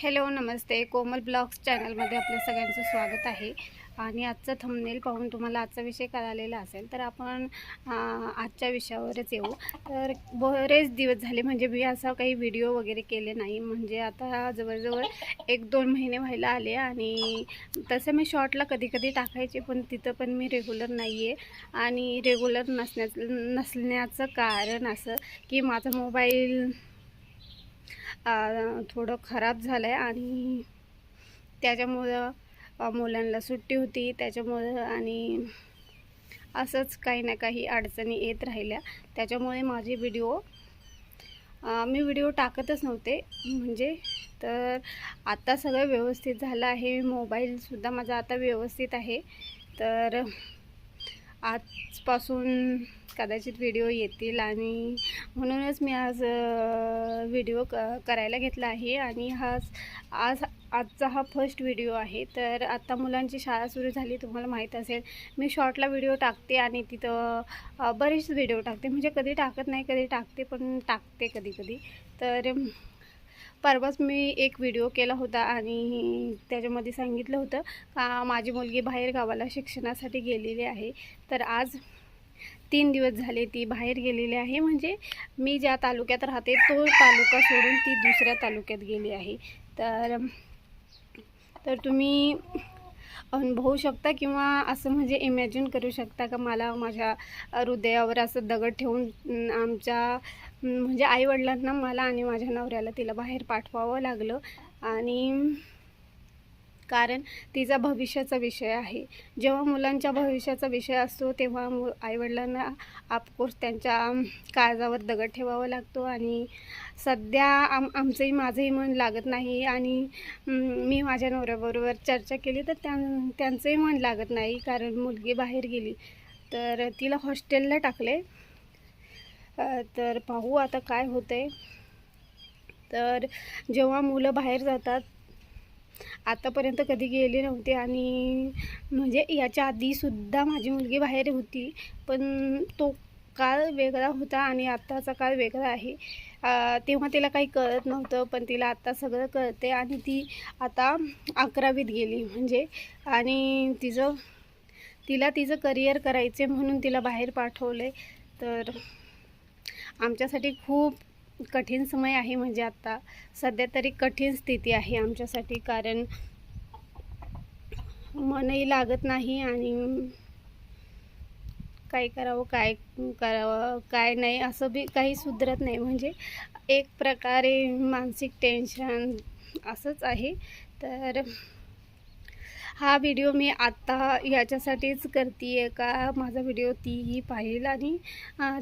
Hello नमस्ते. कोमल blogs चॅनलमध्ये आपल्या सगळ्यांचं स्वागत आहे. आणि आजचं थंबनेल पाहून तुम्हाला आजचा विषय कळालेला असेल तर आपण आजच्या विषयावरच येऊ. तर बरेच दिवस झाले म्हणजे मी असा काही व्हिडिओ वगैरे केले नाही. म्हणजे आता जवळजवळ एक दोन महिने व्हायला आले आणि तसं मी शॉर्टला कधी कधी टाकायचे पण तिथं पण मी रेग्युलर नाही आहे आणि रेग्युलर नसण्या नसण्याचं कारण असं की माझा मोबाईल थोडं खराब झालं आहे आणि त्याच्यामुळं मुलांना सुट्टी होती. त्याच्यामुळं आणि असंच काही ना काही अडचणी येत राहिल्या. त्याच्यामुळे माझे व्हिडिओ मी व्हिडिओ टाकतच नव्हते. म्हणजे तर आता सगळं व्यवस्थित झालं आहे. मोबाईलसुद्धा माझा आता व्यवस्थित आहे. तर आजपासून कदाचित व्हिडिओ येतील आणि म्हणूनच मी आज व्हिडिओ क करायला घेतला आहे आणि हा आज आजचा हा फर्स्ट व्हिडिओ आहे. तर आत्ता मुलांची शाळा सुरू झाली तुम्हाला माहीत असेल मी शॉर्टला व्हिडिओ टाकते आणि तिथं बरेच व्हिडिओ टाकते. म्हणजे कधी टाकत नाही कधी टाकते पण टाकते कधी कधी तर परवाच मी एक व्हिडिओ केला होता आणि त्याच्यामध्ये सांगितलं होतं का माझी मुलगी बाहेर गावाला शिक्षणासाठी गेलेली आहे. तर आज तीन दिवस झाले ती बाहेर गेलेली आहे. म्हणजे मी ज्या तालुक्यात राहते तो तालुका सोडून ती दुसऱ्या तालुक्यात गेली आहे. तर तर तुम्ही अनुभवू शकता किंवा असं म्हणजे इमॅजिन करू शकता का? मला माझ्या हृदयावर असं दगड ठेवून आमच्या म्हणजे आईवडिलांना मला आणि माझ्या नवऱ्याला तिला बाहेर पाठवावं लागलं. आणि कारण तिचा भविष्याचा विषय आहे. जेव्हा मुलांच्या भविष्याचा विषय असतो तेव्हा मु आईवडिलांना ऑफकोर्स त्यांच्या काळजावर दगड ठेवावा लागतो आणि सध्या आम आमचंही माझंही मन लागत नाही आणि मी माझ्या नवऱ्याबरोबर चर्चा केली तर त्यां त्यांचंही मन लागत नाही कारण मुलगी बाहेर गेली. तर तिला हॉस्टेलला टाकले. तर पाहू आता काय होतं आहे तर जेव्हा मुलं बाहेर जातात आतापर्यंत कधी गेले नव्हते आणि म्हणजे याच्या आधीसुद्धा माझी मुलगी बाहेर होती. पण तो काळ वेगळा होता आणि आत्ताचा काळ वेगळा आहे. तेव्हा तिला काही कळत नव्हतं पण तिला आत्ता सगळं कळते आणि ती आता अकरावीत गेली म्हणजे. आणि तिचं तिला तिचं करिअर करायचे म्हणून तिला बाहेर पाठवले तर आमच्यासाठी खूप कठीण समय आहे म्हणजे आत्ता सध्या तरी कठीण स्थिती आहे आमच्यासाठी कारण मनही लागत नाही आणि काय करावं काय करावं काय नाही असं बी काही सुधरत नाही. म्हणजे एक प्रकारे मानसिक टेन्शन असंच आहे. तर हा व्हिडिओ मी आत्ता याच्यासाठीच करते आहे का? माझा व्हिडिओ तीही पाहिल आणि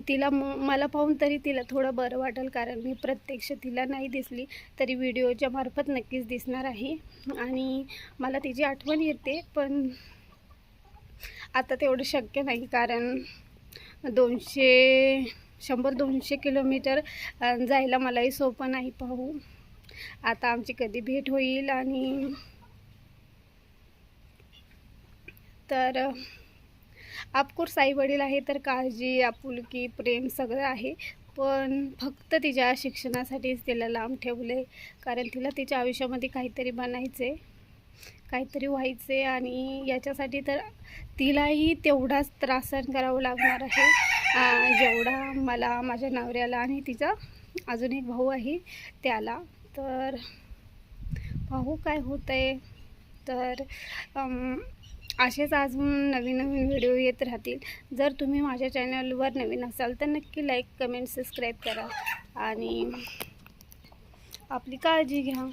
तिला म मला पाहून तरी तिला थोडं बरं वाटेल कारण मी प्रत्यक्ष तिला नाही दिसली तरी व्हिडिओच्या मार्फत नक्कीच दिसणार आहे. आणि मला तिची आठवण येते पण आता तेवढं शक्य नाही कारण दोनशे शंभर दोनशे किलोमीटर जायला मलाही सोपं नाही पाहू. आता आमची कधी भेट होईल आणि तर आपकोर्स आई वडील आहे तर काळजी आपुलकी प्रेम सगळं आहे. पण फक्त तिच्या शिक्षणासाठीच तिला लांब ठेवले कारण तिला तिच्या आयुष्यामध्ये काहीतरी बनायचे काहीतरी व्हायचे आणि याच्यासाठी तर तिलाही तेवढाच त्रास सहन करावं लागणार आहे. जेवढा मला माझ्या नवऱ्याला आणि तिचा अजून एक भाऊ आहे त्याला. तर पाहू काय होतं आहे तर असेच आज नवीन नवीन व्हिडिओ येत राहतील. जर तुम्ही माझ्या चॅनलवर नवीन असाल तर नक्की लाईक कमेंट सबस्क्राईब करा. आणि आपली काळजी घ्या.